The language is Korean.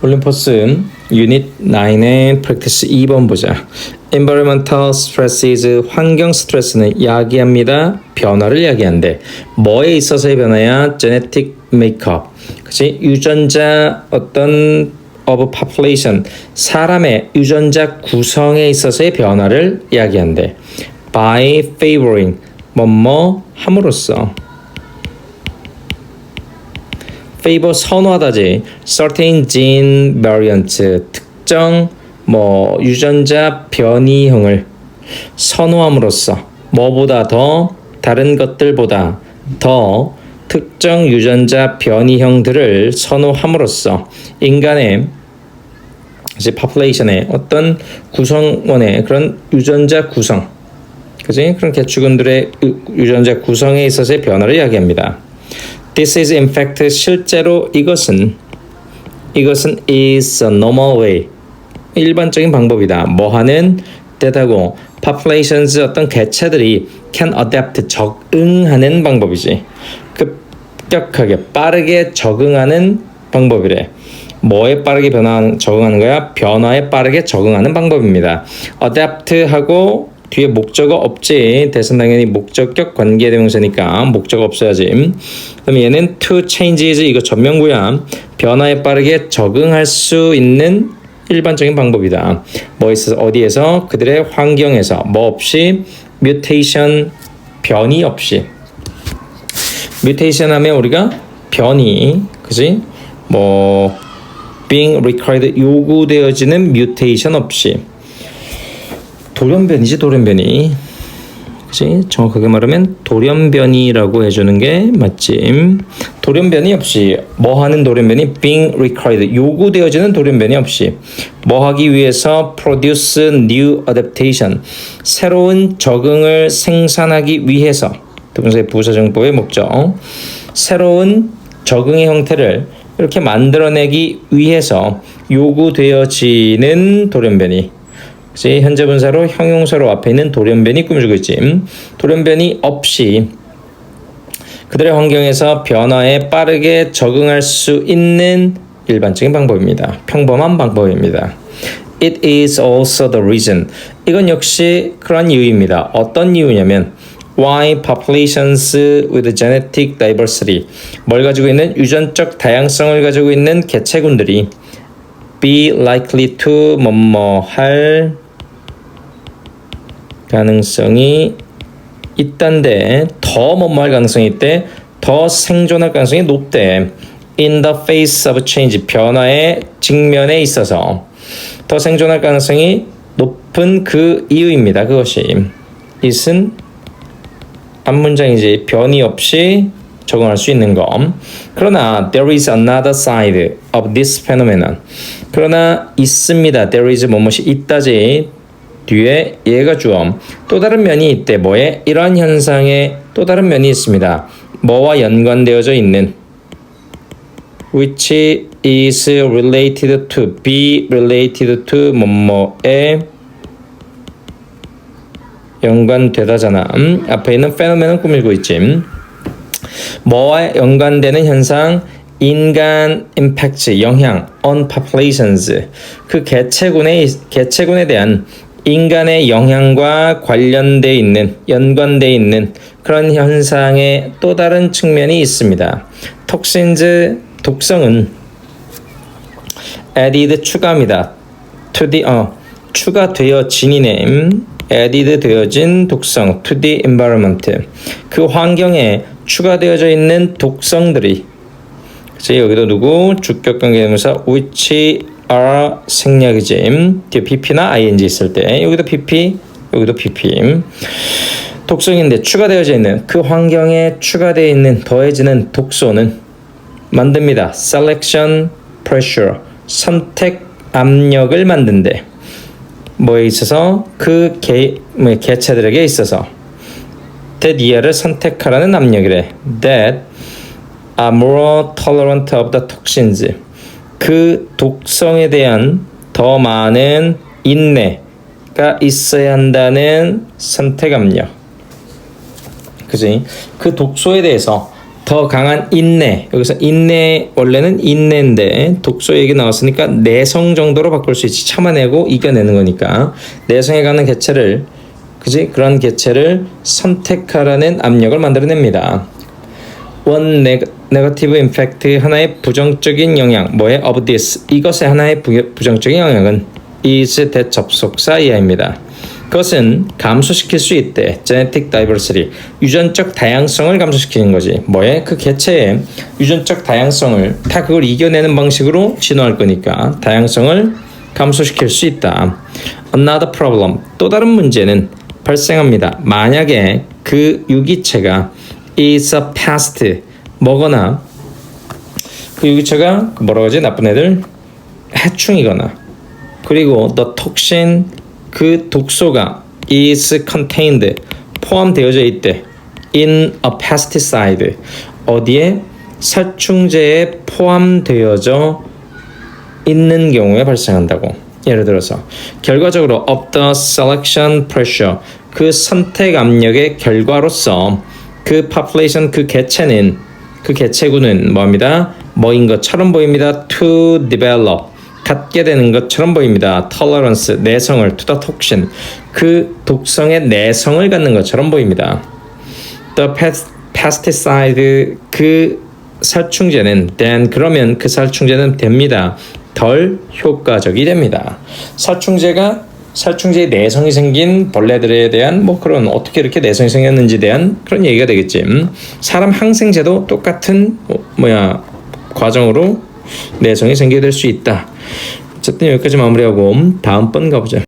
올림포스 유닛 9의 프랙티스 2번 보자. Environmental stresses 환경 스트레스는 야기합니다. 변화를 야기한대. 뭐에 있어서의 변화야? Genetic makeup. 그치? 유전자 어떤 of population 사람의 유전자 구성에 있어서의 변화를 야기한대. By favoring 뭐뭐 함으로써 favor 선호하다지 certain gene variant 특정 뭐 유전자 변이형을 선호함으로써 뭐보다 더 다른 것들보다 더 특정 유전자 변이형들을 선호함으로써 인간의 이제 population의 어떤 구성원의 그런 유전자 구성 그지 그런 개축원들의 유- 유전자 구성에 있어서의 변화를 이야기합니다. This is in fact 실제로 이것은 이것은 is a normal way 일반적인 방법이다. 뭐 하는 뜻하고 populations 어떤 개체들이 can adapt 적응하는 방법이지. 급격하게 빠르게 적응하는 방법이래. 뭐에 빠르게 변화 적응하는 거야? 변화에 빠르게 적응하는 방법입니다. adapt하고 뒤에 목적어 없지. 대신 당연히 목적격 관계대명사니까 목적어 없어야지. 그럼 얘는 to changes 이거 전명구야. 변화에 빠르게 적응할 수 있는 일반적인 방법이다. 뭐 있어 어디에서 그들의 환경에서 뭐 없이 뮤테이션 변이 없이 뮤테이션 하면 우리가 변이 그지 뭐 being required 요구되어지는 뮤테이션 없이 돌연변이지 돌연변이. 그지? 정확하게 말하면 돌연변이라고 해주는 게 맞지. 돌연변이 없이 뭐 하는 돌연변이? Being required. 요구되어지는 돌연변이 없이 뭐 하기 위해서 produce new adaptation. 새로운 적응을 생산하기 위해서. 동사의 부사정보의 목적. 새로운 적응의 형태를 이렇게 만들어내기 위해서 요구되어지는 돌연변이 그치? 현재 분사로 형용사로 앞에 있는 돌연변이 꾸며주고 있지. 음? 돌연변이 없이 그들의 환경에서 변화에 빠르게 적응할 수 있는 일반적인 방법입니다. 평범한 방법입니다. It is also the reason. 이건 역시 그런 이유입니다. 어떤 이유냐면 why populations with genetic diversity 뭘 가지고 있는 유전적 다양성을 가지고 있는 개체군들이 be likely to 뭐뭐 할 가능성이 있단데 더 뭐뭐 할 가능성이 있대 더 생존할 가능성이 높대 in the face of change 변화의 직면에 있어서 더 생존할 가능성이 높은 그 이유입니다 그것이 it은 앞문장이지 변이 없이 적응할 수 있는 것. 그러나 there is another side of this phenomenon. 그러나 있습니다. there is 뭐뭇이 있다지. 뒤에 얘가 주어. 또 다른 면이 있대. 뭐에? 이러한 현상에 또 다른 면이 있습니다. 뭐와 연관되어져 있는 which is related to be related to 뭐뭐에 연관되다잖아. 음? 앞에 있는 페노멘은 꾸밀고 있지. 음? 뭐와 연관되는 현상 인간 임팩트 영향 on populations 그 개체군의 개체군에 대한 인간의 영향과 관련돼 있는 연관돼 있는 그런 현상의 또 다른 측면이 있습니다. 톡신즈 독성은 added 추가입니다. to 어 추가되어 진이네. 음, added 되어진 독성 to environment 그 환경에 추가되어져 있는 독성들이 그치 여기도 누구 주격 관계대명사 which are 생략이지 뒤에 pp나 ing 있을 때 여기도 pp 여기도 pp 독성인데 추가되어져 있는 그 환경에 추가되어 있는 더해지는 독소는 만듭니다. selection pressure 선택 압력을 만든대. 뭐에 있어서 그 개, 뭐 개체들에게 있어서 that 얘를 선택하라는 압력이래. that are more tolerant of the toxins. 그 독성에 대한 더 많은 인내가 있어야 한다는 선택 압력. 그지? 그 독소에 대해서 더 강한 인내 여기서 인내 원래는 인내인데 독소 얘기 나왔으니까 내성 정도로 바꿀 수 있지 참아내고 이겨내는 거니까 내성에 가는 개체를 그지 그런 개체를 선택하라는 압력을 만들어냅니다. 원 네거티브 임팩트 하나의 부정적인 영향 뭐의 of this 이것의 하나의 부, 부정적인 영향은 is 대접속사 이하입니다. 그것은 감소시킬 수 있대. genetic diversity 유전적 다양성을 감소시키는 거지. 뭐에 그 개체의 유전적 다양성을 다 그걸 이겨내는 방식으로 진화할 거니까 다양성을 감소시킬 수 있다. Another problem 또 다른 문제는 발생합니다. 만약에 그 유기체가 is a pest 뭐거나 그 유기체가 뭐라고 하지? 나쁜 애들? 해충이거나. 그리고 the toxin 그 독소가 is contained 포함되어져 있대. in a pesticide. 어디에? 살충제에 포함되어져 있는 경우에 발생한다고. 예를 들어서 결과적으로 of the selection pressure 그 선택 압력의 결과로서 그 population 그 개체는 그 개체군은 뭐합니다? 뭐인 것처럼 보입니다. to develop 갖게 되는 것처럼 보입니다. tolerance 내성을 to the toxin 그 독성의 내성을 갖는 것처럼 보입니다. the pest- pesticide 그 살충제는 then 그러면 그 살충제는 됩니다. 덜 효과적이 됩니다. 살충제가 살충제의 내성이 생긴 벌레들에 대한 뭐 그런 어떻게 이렇게 내성이 생겼는지에 대한 그런 얘기가 되겠지. 음, 사람 항생제도 똑같은 어, 뭐야 과정으로 내성이 생기게 될수 있다. 어쨌든 여기까지 마무리하고 다음번 가보자.